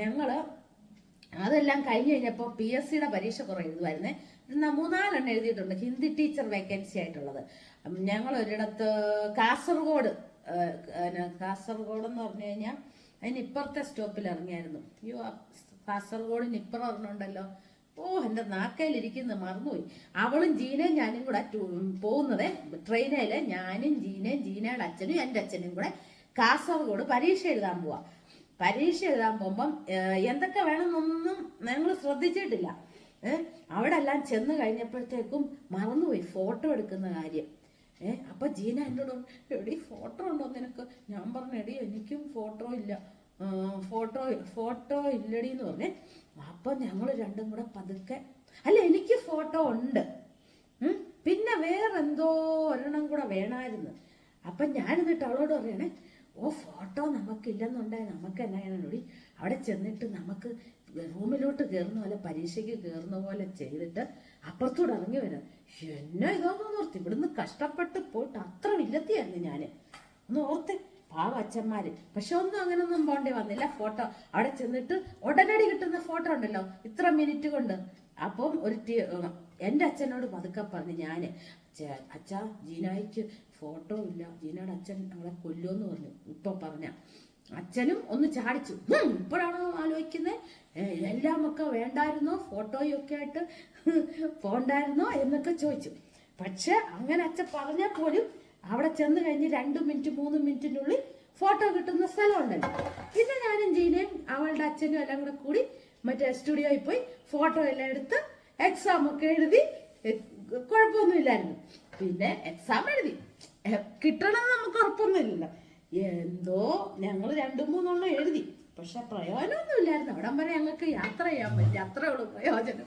ഞങ്ങൾ അതെല്ലാം കഴിഞ്ഞ് കഴിഞ്ഞപ്പോൾ പി എസ് സിയുടെ പരീക്ഷ കുറെ എഴുതുമായിരുന്നേ മൂന്നാലെണ്ണം എഴുതിയിട്ടുണ്ട് ഹിന്ദി ടീച്ചർ വേക്കൻസി ആയിട്ടുള്ളത്. ഞങ്ങൾ ഒരിടത്ത് കാസർഗോഡ് കാസർഗോഡ് എന്ന് പറഞ്ഞു കഴിഞ്ഞാൽ അതിന് ഇപ്പുറത്തെ സ്റ്റോപ്പിൽ ഇറങ്ങിയായിരുന്നു അയ്യോ കാസർഗോഡിന് ഇപ്പുറം ഇറങ്ങുന്നുണ്ടല്ലോ ഓ എന്റെ നാക്കയിലിരിക്കുന്ന മറന്നുപോയി. അവളും ജീനയും ഞാനും കൂടെ പോകുന്നത് ട്രെയിനിൽ ഞാനും ജീനയും ജീനയുടെ അച്ഛനും എന്റെ അച്ഛനും കൂടെ കാസർഗോഡ് പരീക്ഷ എഴുതാൻ പോവാ. പരീക്ഷ എഴുതാൻ പോകുമ്പം എന്തൊക്കെ വേണമെന്നൊന്നും ഞങ്ങൾ ശ്രദ്ധിച്ചിട്ടില്ല. അവിടെ എല്ലാം ചെന്ന് കഴിഞ്ഞപ്പോഴത്തേക്കും മറന്നുപോയി ഫോട്ടോ എടുക്കുന്ന കാര്യം. ഏഹ് അപ്പൊ ജീന എന്നോട് എടി ഫോട്ടോ ഉണ്ടോ നിനക്ക്? ഞാൻ പറഞ്ഞു എടി എനിക്കും ഫോട്ടോ ഇല്ല. ഫോട്ടോ ഫോട്ടോ ഇല്ലടി എന്ന് പറഞ്ഞേ അപ്പൊ ഞങ്ങൾ രണ്ടും കൂടെ പതുക്കെ. അല്ല എനിക്ക് ഫോട്ടോ ഉണ്ട്. പിന്നെ വേറെന്തോ ഒരെണ്ണം കൂടെ വേണമായിരുന്നു അപ്പം എന്നിട്ട് അവളോട് പറയണേ ഓ ഫോട്ടോ നമുക്കില്ലെന്നുണ്ടായി നമുക്ക് എന്നായാലും അവിടെ ചെന്നിട്ട് നമുക്ക് റൂമിലോട്ട് കയറുന്ന പോലെ പരീക്ഷയ്ക്ക് കയറുന്ന പോലെ ചെയ്തിട്ട് അപ്പുറത്തൂടെ ഇറങ്ങി വരാം. എന്നെ ഇതൊന്നും ഓർത്ത് ഇവിടുന്ന് കഷ്ടപ്പെട്ട് പോയിട്ട് അത്ര വില്ലത്തിയായിരുന്നു ഞാൻ ഒന്ന് ഓർത്ത് പാവ അച്ഛന്മാര്. പക്ഷെ ഒന്നും അങ്ങനെ ഒന്നും പോണ്ടി വന്നില്ല ഫോട്ടോ. അവിടെ ചെന്നിട്ട് ഉടനടി കിട്ടുന്ന ഫോട്ടോ ഉണ്ടല്ലോ ഇത്ര മിനിറ്റ് കൊണ്ട്. അപ്പം ഒരു എന്റെ അച്ഛനോട് പതുക്കെ പറഞ്ഞു ഞാൻ അച്ഛ ജീനായിക്ക് ഫോട്ടോ ഇല്ല. ജീനയുടെ അച്ഛൻ അവളെ കൊല്ലുമെന്ന് പറഞ്ഞു. ഇപ്പൊ പറഞ്ഞ. അച്ഛനും ഒന്ന് ചാടിച്ചു. "ഹും, ഇപ്പോഴാണോ ആലോചിക്കുന്നത് എല്ലാം ഒക്കെ വേണ്ടായിരുന്നോ? ഫോട്ടോയൊക്കെ ആയിട്ട് പോണ്ടായിരുന്നോ? എന്നൊക്കെ ചോദിച്ചു. പക്ഷെ അങ്ങനെ അച്ഛൻ പറഞ്ഞാൽ പോലും അവിടെ ചെന്ന് കഴിഞ്ഞ് രണ്ട് മിനിറ്റ് മൂന്ന് മിനിറ്റിനുള്ളിൽ ഫോട്ടോ കിട്ടുന്ന സ്ഥലമുണ്ടല്ലോ പിന്നെ ഞാനും ജീനയും അവളുടെ അച്ഛനും എല്ലാം കൂടെ കൂടി മറ്റേ സ്റ്റുഡിയോയിൽ പോയി ഫോട്ടോ എല്ലാം എടുത്ത് എക്സാം ഒക്കെ എഴുതി കുഴപ്പമൊന്നുമില്ലായിരുന്നു. പിന്നെ എക്സാം എഴുതി. കിട്ടണമെന്ന് നമുക്ക് ഉറപ്പൊന്നുമില്ലല്ലോ. എന്തോ ഞങ്ങൾ രണ്ടു മൂന്നെണ്ണം എഴുതി. പക്ഷെ പ്രയോജനമൊന്നുമില്ലായിരുന്നു. അവിടം വരെ ഞങ്ങൾക്ക് യാത്ര ചെയ്യാൻ പറ്റി. അത്രേ ഉള്ളൂ പ്രയോജനം?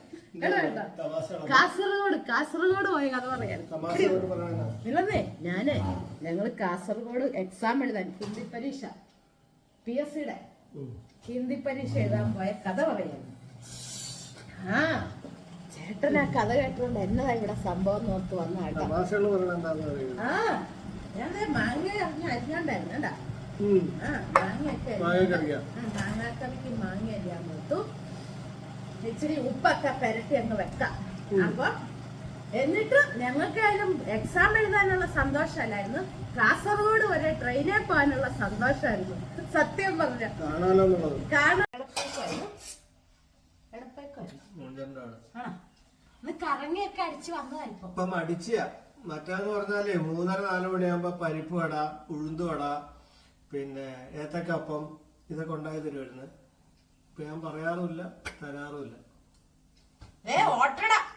കാസർഗോഡ് കാസർഗോഡ് പോയ കഥ പറയായിരുന്നു ഇല്ലെന്നേ ഞാൻ ഞങ്ങൾ കാസർഗോഡ് എക്സാം എഴുതാൻ ഹിന്ദി പരീക്ഷ പി എസ് സിയുടെ ഹിന്ദി പരീക്ഷ എഴുതാൻ പോയ കഥ പറയായിരുന്നു ആ ചേട്ടൻ ആ കഥ കേട്ടുകൊണ്ട് എന്നതാ ഇവിടെ സംഭവം നോക്ക് വന്നാട്ടോ ആ ഞാൻ മാങ്ങ അറിഞ്ഞ അരിഞ്ഞോണ്ടായിരുന്നു കേട്ടാ മാങ്ങാക്കറിക്ക് മാങ്ങ അരിയാൻ കൊടുത്തു ഇച്ചിരി ഉപ്പൊക്കെ പെരട്ടി അങ്ങ് വെക്കാം. അപ്പൊ എന്നിട്ട് ഞങ്ങൾക്കായാലും എക്സാം എഴുതാനുള്ള സന്തോഷമല്ലായിരുന്നു. കാസർഗോഡ് വരെ ട്രെയിനിൽ പോകാനുള്ള സന്തോഷമായിരുന്നു. സത്യം പറഞ്ഞ. കാണാൻ കറങ്ങിയൊക്കെ അടിച്ചു വന്നതായിരുന്നു ഇപ്പൊ. മടിച്ചിയ. മറ്റേന്ന് പറഞ്ഞാലേ മൂന്നര നാല് മണിയാകുമ്പോ പരിപ്പ് വട ഉഴുന്ന് വട പിന്നെ ഏത്തക്കപ്പം ഇതൊക്കെ ഉണ്ടാക്കി തരുമായിരുന്നു ഇപ്പൊ ഞാൻ പറയാറുമില്ല തരാറുമില്ല.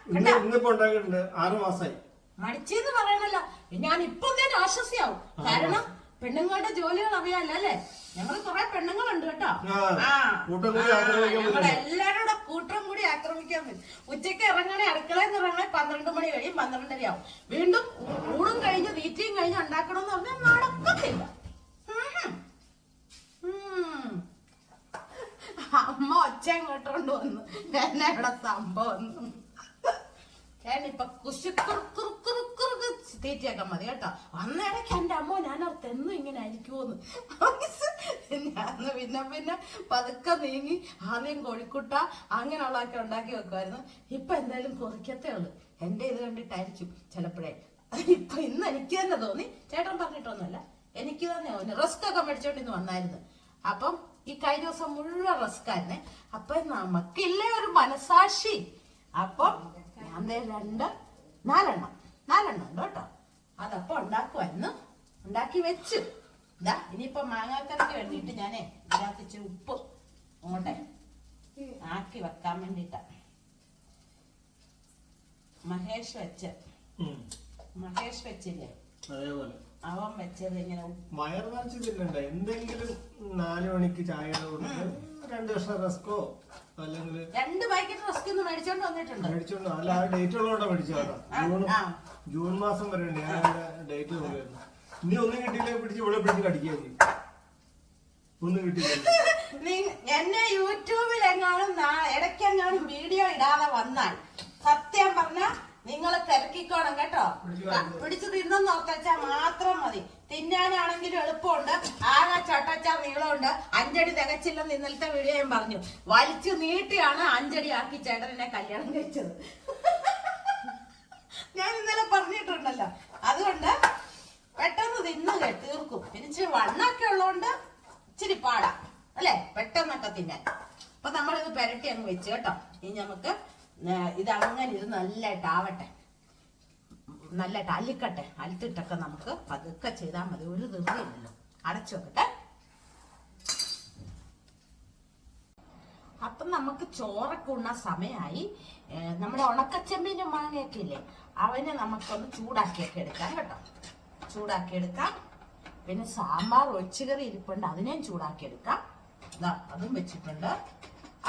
ഇന്ന് ഇന്നിപ്പോ ഉണ്ടാക്കിയിട്ടുണ്ട് ആറു മാസമായി മടിച്ചെന്ന് പറയണല്ലോ. ഞാൻ ഇപ്പൊ തന്നെ ആശ്വസിയാവും. കാരണം പെണ്ണുങ്ങളുടെ ജോലികൾ അറിയാല്ല അല്ലേ? ഞങ്ങൾ കുറെ പെണ്ണുങ്ങളുണ്ട് കേട്ടോ. ആ. കൂട്ടം കൂടി ആക്രമിക്കാൻ ഉച്ചയ്ക്ക് പറ്റും. ഉച്ചയ്ക്ക് ഇറങ്ങണേ അടുക്കളയിൽ നിന്ന് ഇറങ്ങണേ പന്ത്രണ്ട് മണി കഴിയും പന്ത്രണ്ടരയാവും. വീണ്ടും ഊണും കഴിഞ്ഞ് തീറ്റയും കഴിഞ്ഞ് ഉണ്ടാക്കണമെന്ന് പറഞ്ഞാൽ നടക്കത്തില്ല. അമ്മ ഒച്ച ഇങ്ങോട്ടോണ്ട് വന്നു. എന്നെ ഇവിടെ സംഭവം ഞാനിപ്പൊ മതി കേട്ടോ. അന്നിടയ്ക്ക് എന്റെ അമ്മ ഞാൻ ഓർത്ത് എന്നും ഇങ്ങനെ ആയിരിക്കുമെന്ന് ഞാൻ പിന്നെ പിന്നെ പതുക്കെ നീങ്ങി ആദ്യം കോഴിക്കുട്ട അങ്ങനെയുള്ളതൊക്കെ ഉണ്ടാക്കി വെക്കുമായിരുന്നു ഇപ്പൊ എന്തായാലും കുറിക്കത്തേ ഉള്ളു. എന്റെ ഇത് കണ്ടിട്ടായിരിക്കും ചിലപ്പോഴേ. ഇപ്പൊ ഇന്ന് എനിക്ക് തന്നെ തോന്നി. ചേട്ടൻ പറഞ്ഞിട്ടൊന്നുമല്ല. എനിക്ക് തന്നെ തോന്നി. റിസ്ക് ഒക്കെ മേടിച്ചോണ്ട് ഇന്ന് വന്നായിരുന്നു. അപ്പം ഈ കഴിഞ്ഞ ദിവസം മുഴുവൻ റിസ്ക് ആയിരുന്നേ അപ്പൊ നമുക്കില്ലേ ഒരു മനസാക്ഷി. അപ്പം ഞാൻ രണ്ട് നാലെണ്ണം. നാലെണ്ണം ഉണ്ട് കേട്ടോ. അതപ്പൊ ഉണ്ടാക്കുമായിരുന്നു ഉണ്ടാക്കി വെച്ചു. ഇതാ ഇനിയിപ്പൊ മാങ്ങാക്കറിക്ക് വേണ്ടിയിട്ട് ഞാനേ ഇതിനകത്ത് ഉപ്പ് അങ്ങോട്ടെ ആക്കി വെക്കാൻ വേണ്ടിട്ടാ മഹേഷ് വെച്ച്. മഹേഷ് വെച്ചില്ലേ? അതേപോലെ. അവൻ വെച്ചത് ഇങ്ങനെ വയർ തിന്നണ്ട എന്തെങ്കിലും നാല് മണിക്ക് ചായ രണ്ട് വർഷം റസ്കോ അല്ലെങ്കിൽ രണ്ട് പാക്കറ്റ് റസ്ക് ഒന്ന് മേടിച്ചോണ്ട് വന്നിട്ടുണ്ട്. മേടിച്ചോണ്ട് അല്ല ആ ഡേറ്റ് ഉള്ളതുകൊണ്ടാ മേടിച്ചു കേട്ടോ. ജൂൺ. ജൂൺ മാസം വരെ ഉണ്ട്. ഞാൻ ഡേറ്റ് നോക്കിയായിരുന്നു ഇനി ഒന്നും കിട്ടിയില്ല പിടിച്ച് ഇവിടെ പിടിച്ച് കടിക്കുക ഒന്നും കിട്ടിയില്ല. എന്നെ യൂട്യൂബിൽ എങ്ങാനും ഇടയ്ക്ക് ഇടയ്ക്കെങ്ങാനും വീഡിയോ ഇടാതെ വന്നാൽ സത്യം പറഞ്ഞ നിങ്ങൾ തിരക്കിക്കോണം കേട്ടോ. പിടിച്ചു തിന്നും തിന്നെന്ന് ഓർത്തച്ചാ മാത്രം മതി. തിന്നാനാണെങ്കിലും എളുപ്പമുണ്ട്. ആകെ ചട്ടച്ചാ നീളമുണ്ട്. അഞ്ചടി തികച്ചില്ലെന്ന് ഇന്നലത്തെ വീഡിയോ ഞാൻ പറഞ്ഞു. വലിച്ചു നീട്ടിയാണ് അഞ്ചടി ആക്കി ചേട്ടനെ കല്യാണം കഴിച്ചത്. ഞാൻ ഇന്നലെ പറഞ്ഞിട്ടുണ്ടല്ലോ. അതുകൊണ്ട് പെട്ടെന്ന് തിന്നു കേ- തീർക്കും. പിന്നെ ഇച്ചിരി വണ്ണൊക്കെ ഉള്ളതുകൊണ്ട് ഇച്ചിരി പാടാം. അല്ലേ? പെട്ടെന്നൊക്കെ തിന്നാൻ. അപ്പൊ നമ്മളിത് പെരട്ടി അങ്ങ് വെച്ച് കേട്ടോ. ഇനി നമുക്ക് ഇത് അങ്ങനെ ഇത് നല്ലതായിട്ട് ആവട്ടെ. നല്ലതായിട്ട് അലിക്കട്ടെ. അലിത്തിട്ടൊക്കെ നമുക്ക് പതുക്കെ ചെയ്താൽ മതി. ഒരു ധൃതിയില്ലല്ലോ അടച്ചു വെക്കട്ടെ. അപ്പം നമുക്ക് ചോറൊക്കെ ഉണ്ണ സമയമായി നമ്മുടെ ഉണക്കച്ചെമ്മീനും മാങ്ങയൊക്കെ ഇല്ലേ? അവനെ നമുക്കൊന്ന് ചൂടാക്കിയൊക്കെ എടുക്കാം കേട്ടോ. ചൂടാക്കി എടുക്കാം പിന്നെ സാമ്പാർ ഒച്ചുകറി ഇരിപ്പുണ്ട്. അതിനെയും ചൂടാക്കി എടുക്കാം അതും വെച്ചിട്ടുണ്ട്.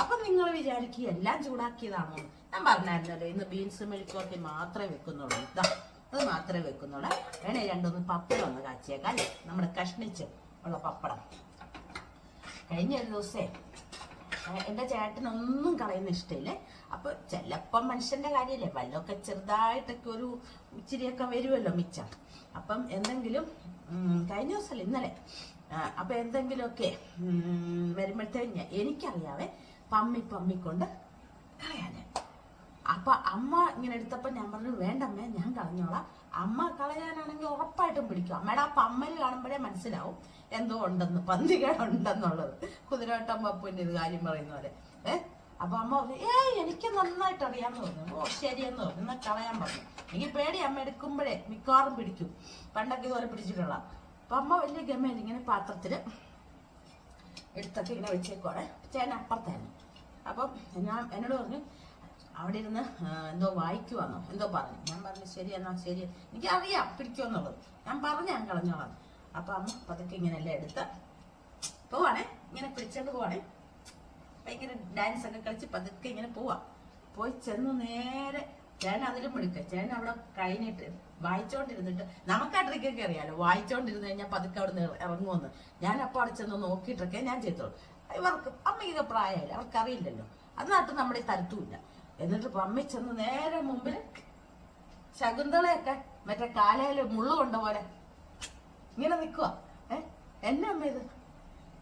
അപ്പൊ നിങ്ങൾ വിചാരിക്കുക എല്ലാം ചൂടാക്കിയതാണോ? ഞാൻ പറഞ്ഞായിരുന്നല്ലോ ഇന്ന് ബീൻസ് മെഴുക്കുവരട്ടി മാത്രമേ വെക്കുന്നുള്ളൂ. ഇതാ അത് മാത്രമേ വെക്കുന്നുള്ളൂ. വേണേ രണ്ടൊന്ന് പപ്പടം ഒന്ന് കാച്ചിയേക്കാം അല്ലേ? നമ്മുടെ കഷ്ണിച്ച് ഉള്ള പപ്പടം. കഴിഞ്ഞ ഒരു ദിവസേ എന്റെ ചേട്ടനൊന്നും കളയുന്ന ഇഷ്ടമില്ലേ. അപ്പൊ ചിലപ്പം മനുഷ്യന്റെ കാര്യല്ലേ വല്ലതൊക്കെ ചെറുതായിട്ടൊക്കെ ഒരു ഇച്ചിരിയൊക്കെ വരുമല്ലോ മിച്ചം. അപ്പം എന്തെങ്കിലും കഴിഞ്ഞ ദിവസമല്ല ഇന്നലെ? അപ്പൊ എന്തെങ്കിലുമൊക്കെ വരുമ്പോഴത്തേ എനിക്കറിയാവേ പമ്മി പമ്മിക്കൊണ്ട് കളയാൻ അപ്പൊ അമ്മ ഇങ്ങനെ എടുത്തപ്പോ ഞാൻ പറഞ്ഞു വേണ്ടമ്മേ ഞാൻ കളഞ്ഞോളാം. അമ്മ കളയാനാണെങ്കിൽ ഉറപ്പായിട്ടും പിടിക്കും. അമ്മയുടെ ആ പമ്മൽ കാണുമ്പോഴേ മനസ്സിലാവും എന്തോ ഉണ്ടെന്ന് പന്തികേടുണ്ടെന്നുള്ളത്. കുതിരവട്ടം പപ്പുവിന്റെ ഇത് കാര്യം പറയുന്ന പോലെ. ഏ? അപ്പൊ അമ്മ പറഞ്ഞു ഏ എനിക്ക് നന്നായിട്ട് അറിയാന്ന് പറഞ്ഞു. ഓ ശരിയെന്ന് പറഞ്ഞു. എന്നാ കളയാൻ പറഞ്ഞു. എനിക്ക് പേടി അമ്മ എടുക്കുമ്പോഴേ മിക്കവാറും പിടിക്കും. പണ്ടൊക്കെ ഇതുപോലെ പിടിച്ചിട്ടുള്ള അപ്പൊ അമ്മ വലിയ ഗമയിൽ ഇങ്ങനെ പാത്രത്തിൽ എടുത്തൊക്കെ ഇങ്ങനെ വെച്ചേക്കോടെ ചേട്ടൻ അപ്പുറത്തായിരുന്നു. അപ്പം ഞാൻ എന്നോട് പറഞ്ഞു അവിടെ ഇരുന്ന് എന്തോ വായിക്കുവാന്നോ എന്തോ പറഞ്ഞു. ഞാൻ പറഞ്ഞു ശരി എന്നാ ശരി. എനിക്ക് അറിയാം പിടിക്കുമെന്നുള്ളത്. ഞാൻ പറഞ്ഞു ഞാൻ കളഞ്ഞോളാം. അപ്പൊ അമ്മ പതുക്കെ ഇങ്ങനെയല്ലേ എടുത്ത് പോവാണേ. ഇങ്ങനെ പിടിച്ചോണ്ട് പോവാണേ. ഭയങ്കര ഡാൻസ് ഒക്കെ കളിച്ച് പതുക്കെ ഇങ്ങനെ പോവാ. പോയി ചെന്ന് നേരെ ചേട്ടൻ അതിലും മിടുക്ക ചേട്ടൻ അവിടെ കഴിഞ്ഞിട്ട് വായിച്ചോണ്ടിരുന്നിട്ട് നമുക്ക് ആ ട്രിക്കൊക്കെ അറിയാലോ. വായിച്ചോണ്ടിരുന്ന് കഴിഞ്ഞാൽ പതുക്കെ അവിടെ നിന്ന് ഇറങ്ങുമെന്ന് ഞാൻ അപ്പോൾ അവിടെ ചെന്ന് നോക്കിയിട്ടൊക്കെ ഞാൻ ചെയ്തോളൂ. ഇവർക്ക് അമ്മയ്ക്ക് പ്രായമായില്ല? അവർക്ക് അറിയില്ലല്ലോ അതിനകത്ത് നമ്മുടെ തരത്തുമില്ല. എന്നിട്ട് അമ്മ ചെന്ന് നേരെ മുമ്പിൽ ശകുന്തളയൊക്കെ മറ്റേ കാലയിൽ മുള്ളു കൊണ്ട പോലെ ഇങ്ങനെ നിൽക്കുക ഏഹ് എന്നെ അമ്മ ഇത്?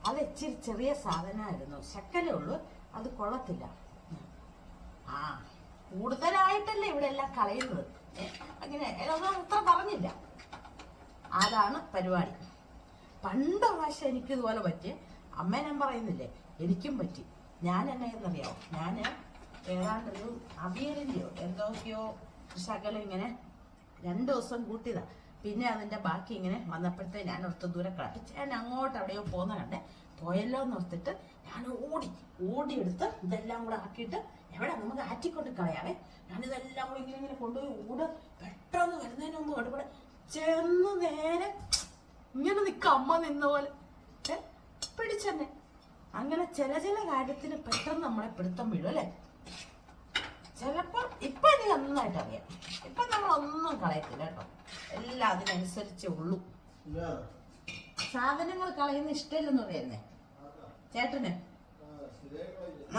അത് ഇച്ചിരി ചെറിയ സാധനമായിരുന്നു. ശക്കലേ ഉള്ളൂ. അത് കൊള്ളത്തില്ല. ആ. കൂടുതലായിട്ടല്ലേ ഇവിടെ എല്ലാം കളയുന്നത്? അങ്ങനെ അത്ര പറഞ്ഞില്ല. അതാണ് പരിപാടി. പണ്ട് പ്രാവശ്യം എനിക്ക് ഇതുപോലെ പറ്റി. അമ്മ ഞാൻ പറയുന്നില്ലേ എനിക്കും പറ്റി. ഞാൻ എന്നെയെന്നറിയാമോ ഞാൻ ഏതാണ്ടൊരു അവിയലിന്റെയോ എന്തൊക്കെയോ ശകലം ഇങ്ങനെ രണ്ട് ദിവസം കൂട്ടിയതാ. പിന്നെ അതിന്റെ ബാക്കി ഇങ്ങനെ വന്നപ്പോഴത്തെ ഞാൻ ഓർത്ത് ദൂരെ കളപ്പിച്ച് ഞാൻ അങ്ങോട്ട് എവിടെയോ പോകുന്ന കണ്ടേ പോയല്ലോ എന്ന് ഓർത്തിട്ട് ഞാൻ ഓടി ഓടിയെടുത്ത് ഇതെല്ലാം കൂടെ ആക്കിയിട്ട് എവിടെ നമുക്ക് ആറ്റിക്കൊണ്ട് കളയാവേ? ഞാനിതെല്ലാം കൂടെ ഇങ്ങനെ ഇങ്ങനെ കൊണ്ടുപോയി ഊട് പെട്ടെന്ന് വരുന്നതിന് മുമ്പ് കണ്ടുകൂടെ ചെന്ന് നേരെ ഇങ്ങനെ നിക്ക അമ്മ നിന്ന പോലെ. പിടിച്ചെന്നെ. അങ്ങനെ ചില ചില കാര്യത്തിന് പെട്ടെന്ന് നമ്മളെ പിടുത്തം വീഴും അല്ലേ? ചിലപ്പോ ഇപ്പൊ എനിക്ക് നന്നായിട്ട് അറിയാം. ഇപ്പൊ നമ്മൾ ഒന്നും കളയത്തില്ല കേട്ടോ. എല്ലാം അതിനനുസരിച്ചേ ഉള്ളൂ. സാധനങ്ങൾ കളയുന്ന ഇഷ്ടമില്ലെന്ന് പറയുന്നേ. ചേട്ടന്?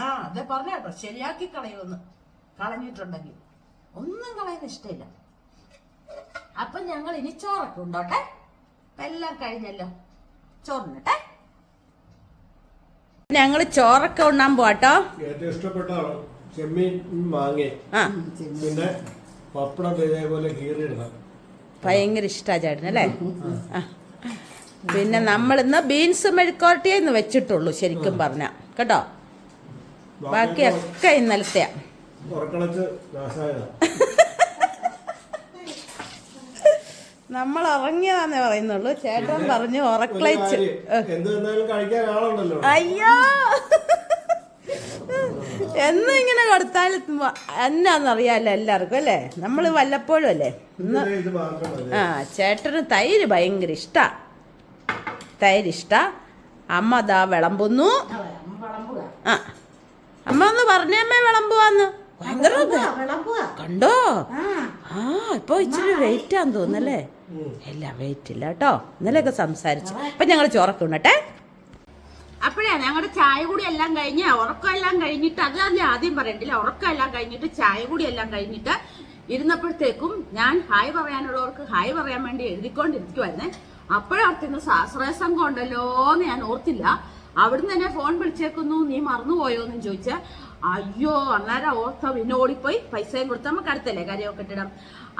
ആ, അതെ പറഞ്ഞ കേട്ടോ ശരിയാക്കി കളയുമെന്ന് കളഞ്ഞിട്ടുണ്ടെങ്കിൽ. ഒന്നും കളയാൻ ഇഷ്ടമില്ല. അപ്പൊ ഞങ്ങൾ ഇനി ചോറൊക്കെ ഉണ്ടോട്ടെ? അപ്പൊ എല്ലാം കഴിഞ്ഞല്ലോ. ചോറിനട്ടെ? ഞങ്ങൾ ചോറൊക്കെ ഉണ്ണാൻ പോട്ടോ ഏറ്റവും ഇഷ്ടപ്പെട്ട ചെമ്മീൻ മാങ്ങ. പിന്നെ പപ്പടം ഇതേപോലെ കീറിയിടണം. ഭയങ്കര ഇഷ്ടാ ചേട്ടനല്ലേ അല്ലേ? പിന്നെ നമ്മളിന്ന് ബീൻസ് മെഴുക്കോട്ടിയെന്ന് വെച്ചിട്ടുള്ളൂ ശരിക്കും പറഞ്ഞ. കേട്ടോ? ബാക്കിയൊക്കെ ഇന്നലത്തെ നമ്മൾ ഉറങ്ങിയതാന്നേ പറയുന്നുള്ളൂ. ചേട്ടൻ പറഞ്ഞു ഉറക്കളച്ച്. വന്നാലും കഴിക്കാൻ ആളുണ്ടല്ലോ. അയ്യോ! എന്നും ഇങ്ങനെ കൊടുത്താൽ എന്നാന്നറിയാലോ എല്ലാവർക്കും അല്ലേ? നമ്മൾ വല്ലപ്പോഴും അല്ലേ? ആ ചേട്ടന് തൈര് ഭയങ്കര ഇഷ്ടാ. തൈര് ഇഷ്ടാ. അമ്മ ദാ വിളമ്പുന്നു. ആ. അമ്മ ഒന്ന് പറഞ്ഞമ്മേ വിളമ്പുവാന്ന്. ഭയങ്കര. കണ്ടോ? ആ. ഇപ്പൊ ഇച്ചിരി വെയിറ്റ് ആന്ന് തോന്നല്ലേ എല്ലാം ഇല്ല വെയിറ്റ് ഇല്ല കേട്ടോ. ഇന്നലെയൊക്കെ സംസാരിച്ചു. അപ്പൊ ഞങ്ങൾ ചോറൊക്കെ ഉണ്ടട്ടെ അപ്പോഴേ ഞങ്ങളുടെ ചായ കൂടി എല്ലാം കഴിഞ്ഞ് ഉറക്കം എല്ലാം കഴിഞ്ഞിട്ട് അത് തന്നെ ആദ്യം പറയണ്ടില്ല ഉറക്കം എല്ലാം കഴിഞ്ഞിട്ട് ചായ കൂടി എല്ലാം കഴിഞ്ഞിട്ട് ഇരുന്നപ്പോഴത്തേക്കും ഞാൻ ഹായ് പറയാനുള്ളവർക്ക് ഹായ് പറയാൻ വേണ്ടി എഴുതിക്കൊണ്ടിരിക്കുവായിരുന്നേ. അപ്പോഴോർത്തിന്ന് സാശ്രയ സംഘം ഉണ്ടല്ലോ എന്ന് ഞാൻ ഓർത്തില്ല. അവിടുന്ന് തന്നെ ഫോൺ വിളിച്ചേക്കുന്നു. നീ മറന്നുപോയോ എന്ന് ചോദിച്ച അയ്യോ അന്നേരം ഓർത്ത പിന്നെ ഓടിപ്പോയി. പൈസയും കൊടുത്ത് നമുക്ക് അടുത്തല്ലേ കാര്യമൊക്കെ ഇട്ടിടാം.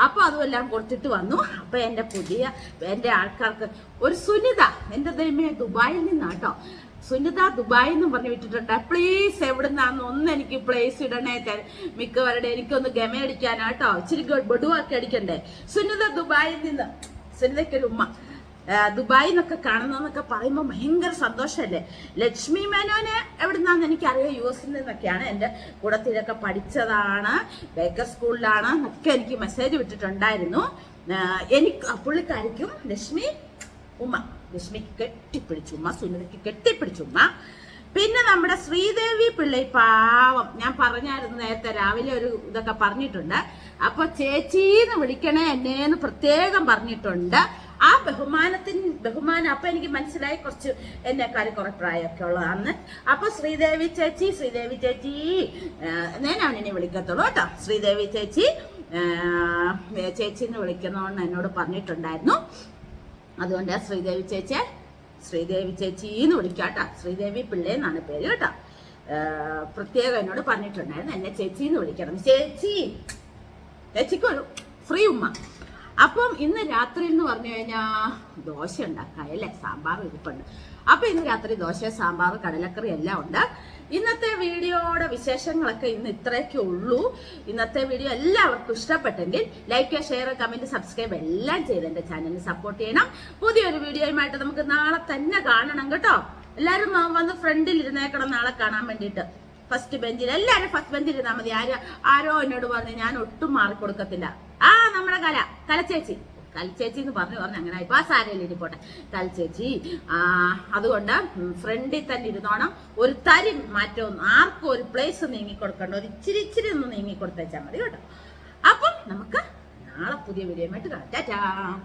അപ്പൊ അതുമെല്ലാം കൊടുത്തിട്ട് വന്നു. അപ്പൊ എന്റെ പുതിയ എന്റെ ആൾക്കാർക്ക് ഒരു സുനിത എന്റെ ദൈവമേ ദുബായിൽ നിന്നാട്ടോ സുനിത ദുബായിൽ നിന്ന് പറഞ്ഞു വിട്ടിട്ടുണ്ട്. പ്ലീസ് എവിടുന്നാന്ന് ഒന്ന് എനിക്ക് പ്ലേസ് ഇടണേ മിക്കവരുടെ എനിക്കൊന്ന് ഗമയടിക്കാനാട്ടോ ഇച്ചിരി ബഡുവാക്കി അടിക്കണ്ടേ? സുനിത ദുബായിൽ നിന്ന് സുനിതയ്ക്കൊരു ഉമ്മ. ദുബായിൽ നിന്നൊക്കെ കാണുന്നതെന്നൊക്കെ പറയുമ്പോൾ ഭയങ്കര സന്തോഷമല്ലേ ലക്ഷ്മി മേനോനെ എവിടുന്നാന്ന് എനിക്കറിയാം യു എസിൽ നിന്നൊക്കെയാണ്. എന്റെ കൂടത്തിലൊക്കെ പഠിച്ചതാണ് ബേക്കർ സ്കൂളിലാണ് ഒക്കെ എനിക്ക് മെസ്സേജ് വിട്ടിട്ടുണ്ടായിരുന്നു. എനിക്ക് പുള്ളിക്കാരിക്കും ലക്ഷ്മി ഉമ്മ ലക്ഷ്മിക്ക് കെട്ടിപ്പിടിച്ചു ഉമ്മ സുനിതയ്ക്ക് കെട്ടിപ്പിടിച്ചു ഉമ്മ. പിന്നെ നമ്മുടെ ശ്രീദേവി പിള്ളൈ പാവം ഞാൻ പറഞ്ഞായിരുന്നു നേരത്തെ രാവിലെ ഒരു ഇതൊക്കെ പറഞ്ഞിട്ടുണ്ട്. അപ്പൊ ചേച്ചീന്ന് വിളിക്കണേ എന്നേന്ന് പ്രത്യേകം പറഞ്ഞിട്ടുണ്ട്. ആ ബഹുമാനത്തിന് ബഹുമാനം അപ്പൊ എനിക്ക് മനസ്സിലായി കുറച്ച് എന്നെക്കാൾ കുറെ പ്രായമൊക്കെ ഉള്ളതാണ് അപ്പൊ ശ്രീദേവി ചേച്ചി ശ്രീദേവി ചേച്ചി ഞാൻ അവനെ വിളിക്കത്തുള്ളൂ കേട്ടോ. ശ്രീദേവി ചേച്ചി ചേച്ചി എന്ന് വിളിക്കണമെന്ന് എന്നോട് പറഞ്ഞിട്ടുണ്ടായിരുന്നു. അതുകൊണ്ട് ശ്രീദേവി ചേച്ചിയെ ശ്രീദേവി ചേച്ചി എന്ന് വിളിക്കാട്ടോ ശ്രീദേവി പിള്ളേ എന്നാണ് പേര് കേട്ടോ. പ്രത്യേകം എന്നോട് പറഞ്ഞിട്ടുണ്ടായിരുന്നു. എന്നെ ചേച്ചി എന്ന് വിളിക്കണം. ചേച്ചി ചേച്ചിക്ക് ഒരു ഫ്രീ ഉമ്മ. അപ്പം ഇന്ന് രാത്രി എന്ന് പറഞ്ഞു കഴിഞ്ഞാൽ ദോശ ഉണ്ടാക്കാം അല്ലേ? സാമ്പാർ ഇരിപ്പുണ്ട്. അപ്പൊ ഇന്ന് രാത്രി ദോശ സാമ്പാർ കടലക്കറി എല്ലാം ഉണ്ട്. ഇന്നത്തെ വീഡിയോയുടെ വിശേഷങ്ങളൊക്കെ ഇന്ന് ഇത്രയൊക്കെ ഉള്ളൂ. ഇന്നത്തെ വീഡിയോ എല്ലാവർക്കും ഇഷ്ടപ്പെട്ടെങ്കിൽ ലൈക്ക് ഷെയർ കമന്റ് സബ്സ്ക്രൈബ് എല്ലാം ചെയ്ത് എന്റെ ചാനലിന് സപ്പോർട്ട് ചെയ്യണം. പുതിയൊരു വീഡിയോയുമായിട്ട് നമുക്ക് നാളെ തന്നെ കാണണം കേട്ടോ. എല്ലാവരും വന്ന് ഫ്രണ്ടിൽ ഇരുന്നേക്കണം നാളെ കാണാൻ വേണ്ടിയിട്ട്. ഫസ്റ്റ് ബെഞ്ചിൽ എല്ലാവരും ഫസ്റ്റ് ബെഞ്ചിൽ ഇരുന്നാൽ മതി. ആരോ ആരോ എന്നോട് പറഞ്ഞു ഞാൻ ഒട്ടും മാറിക്കൊടുക്കത്തില്ല. ആ നമ്മുടെ കല. കലച്ചേച്ചി. കലച്ചേച്ചി എന്ന് പറഞ്ഞു പറഞ്ഞു അങ്ങനെ ആയിപ്പോ ആ സാരയിൽ ഇരിപ്പോട്ടെ കലച്ചേച്ചി ആ അതുകൊണ്ട് ഫ്രണ്ടിൽ തന്നെ ഇരുന്നോണം. ഒരു തരി മാറ്റവും ആർക്കും ഒരു പ്ലേസ് നീങ്ങി കൊടുക്കണ്ട ഒരു ഇച്ചിരി ഇച്ചിരി ഒന്ന് നീങ്ങി കൊടുത്തേച്ചാൽ മതി കേട്ടോ. അപ്പം നമുക്ക് നാളെ പുതിയ വീഡിയോ ആയിട്ട് കാണാം.